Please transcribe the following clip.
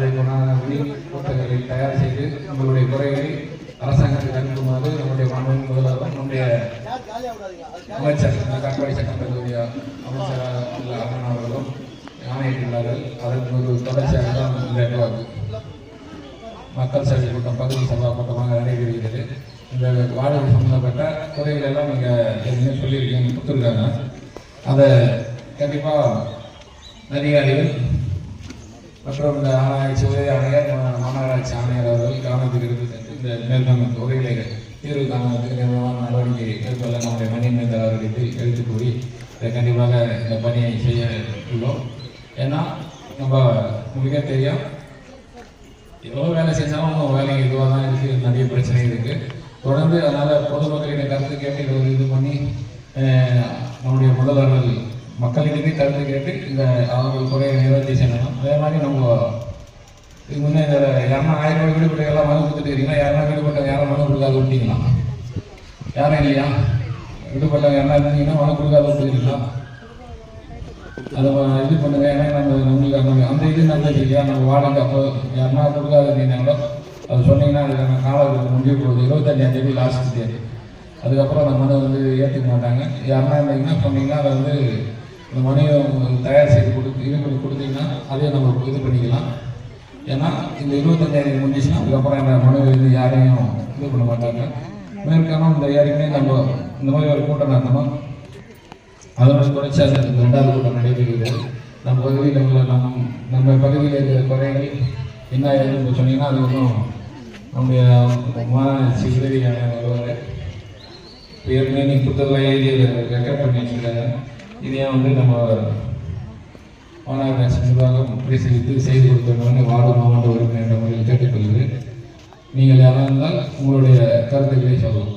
அதை கொண்டாடி புத்தகங்களை தயார் செய்து உங்களுடைய குறைகளை அரசாங்கத்துக்கு அனுப்புமாறு நம்முடைய மாநில முதல்வர் நம்முடைய அமைச்சர் காட்பாடி சட்டப்பேரவைய அமைச்சர் அண்ணன் அவர்களும் ஆணையிட்டுள்ளார்கள். அதற்கு ஒரு தொடர்ச்சியாக தான் இந்த நிர்வாகம் மக்கள் சேவை கூட்டம் பகுதி சபா கூட்டமாக நடைபெறுகிறது. இந்த வாடகை சம்பந்தப்பட்ட குறைகள் எல்லாம் நீங்கள் ஏற்கனவே சொல்லியிருக்கீங்க கொடுத்துருக்காங்க. அதை கண்டிப்பாக அதிகாரிகள் மற்றும் இந்த ஆராய்ச்சி உதவி ஆணையர் மாநகராட்சி ஆணையர் அவர்கள் கவனத்துக்கு எடுத்து சென்று இந்த மேற்கொண்ட தொகைகளை தீர்வு காணுவதற்கு நிர்வாக நடவடிக்கை மேற்கொள்ள நம்முடைய மணிமேந்தர் அவர்களுக்கு எடுத்து கூறி இதை கண்டிப்பாக இந்த பணியை செய்ய உள்ளோம். ஏன்னா நம்ம மிக தெரியும் எவ்வளோ வேலை செஞ்சாலும் வேலைக்கு இதுவாக தான் இருக்குது நிறைய பிரச்சனை இருக்குது தொடர்ந்து அதனால் பொதுமக்களிட கருத்து கேட்டு இது ஒரு இது பண்ணி நம்முடைய முதல்வர்கள் மக்களிடமே கருத்து கேட்டு இந்த அவங்க குறைய நிவர்த்தி செய்யணும் அதே மாதிரி நம்ம இதுக்கு முன்னே இந்த யாருன்னா ஆயிரம் ரூபாய் வீடு எல்லாம் மனு கொடுத்துட்டு இருக்கீங்களா? யாருன்னா வீடு போட்டவங்க யாரும் மனு கொடுக்காத விட்டீங்களா யாரும் இல்லையா? விடுபட்டவங்க யாரா இருந்தீங்கன்னா மனு கொடுக்காத விட்டுருக்கீங்களா அதை இது பண்ணுங்க. ஏன்னா நம்ம நம்மளுக்கு அந்த அந்த இது நல்லது இல்லையா? நம்ம வாடகை அப்போ யாருன்னா கொடுக்காத இருந்தீங்களோ அது சொன்னீங்கன்னா அதுக்கான காலம் முடிய போகுது. இருபத்தஞ்சாம் தேதி லாஸ்ட் தேதி அதுக்கப்புறம் அந்த மனு வந்து ஏற்றுக்க மாட்டாங்க. யாருன்னா இருந்தீங்கன்னா சொன்னீங்கன்னா அதை வந்து இந்த மனுவை தயார் செய்து கொடுத்து இது பண்ணி கொடுத்தீங்கன்னா அதையும் நம்ம இது பண்ணிக்கலாம். ஏன்னா இந்த இருபத்தஞ்சாயிரம் முடிஞ்சிச்சுன்னா அதுக்கப்புறம் இந்த மனுவை வந்து யாரையும் இது பண்ண மாட்டாங்க. மேற்கான இந்த ஏற்கனவே நம்ம இந்த மாதிரி ஒரு கூட்டம் நடத்தணும். அதோட தொடர்ச்சியாக இந்த ரெண்டாவது கூட்டம் நடைபெறுகிறது. நம்ம பகுதியில் உள்ள நம்ம நம்ம பகுதியில் இருக்கிற குறைகள் என்ன ஏதுன்னு சொன்னீங்கன்னா அது ஒன்றும் நம்முடைய மாநகராட்சி உதவி ஆணையர் வருவார் ஏற்கனவே புத்தகம் எழுதி ரெக்கார்ட் பண்ணி வச்சுருக்காங்க இதையும் வந்து நம்ம மாநகராட்சி நிர்வாகம் பரிசீலித்து செய்து கொடுக்கணும்னு வார்டு மாவட்ட உறுப்பினர் என்ற முறையில் கேட்டுக்கொள்கிறேன். நீங்கள் யாராக இருந்தால் உங்களுடைய கருத்துக்களை சொல்லலாம்